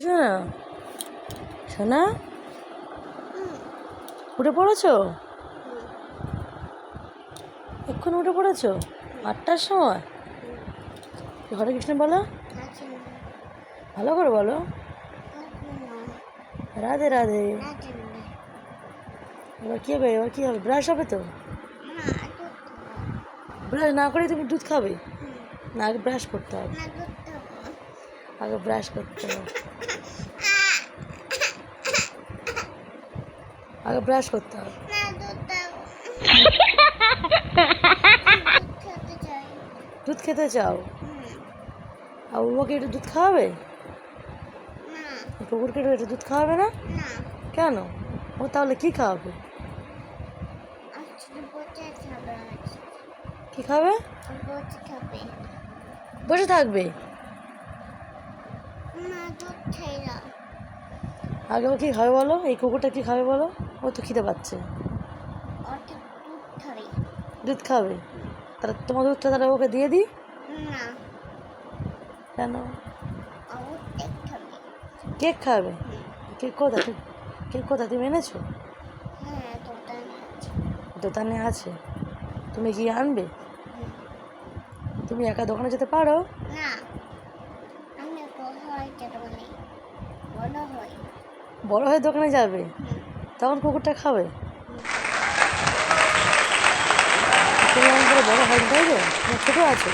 শোনা? শোনা? উঠে পড়েছো? এক্ষুনি উঠে পড়েছো? আটটার সময়? হরে কৃষ্ণ বলো? ভালো করে বলো। রাধে রাধে। এবার কী হবে? এবার কী হবে? ব্রাশ হবে তো? ব্রাশ না করে তুমি দুধ খাবে। না আগে ব্রাশ করতে হবে। আগে ব্রাশ করতে হবে। আগে ব্রাশ করতে হবে। দুধ খেতে চাও? আর ওকে একটু দুধ খাওয়াবে? কুকুরকে একটু দুধ খাওয়াবে না? কেন? ও তাহলে কি খাওয়াবে? কি খাবে? বসে থাকবে? আগে ও কি খাবে বলো? এই কুকুরটা কি খাবে বলো? ও তো খিদে পাচ্ছে। দুধ খাবে? তাহলে তোমার দুধটা তাহলে ওকে দিয়ে দিই? কেন? কেক খাবে? কেক কোথায় কেক কোথায় তুমি এনেছো? দোকানে আছে। তুমি কি আনবে? তুমি একা দোকানে যেতে পারো? না। বড় হয় দোকানে যাবে? তখন কুকুরটা খাবে? তুমি বড় হয় তাই তো? ছোটো আছো?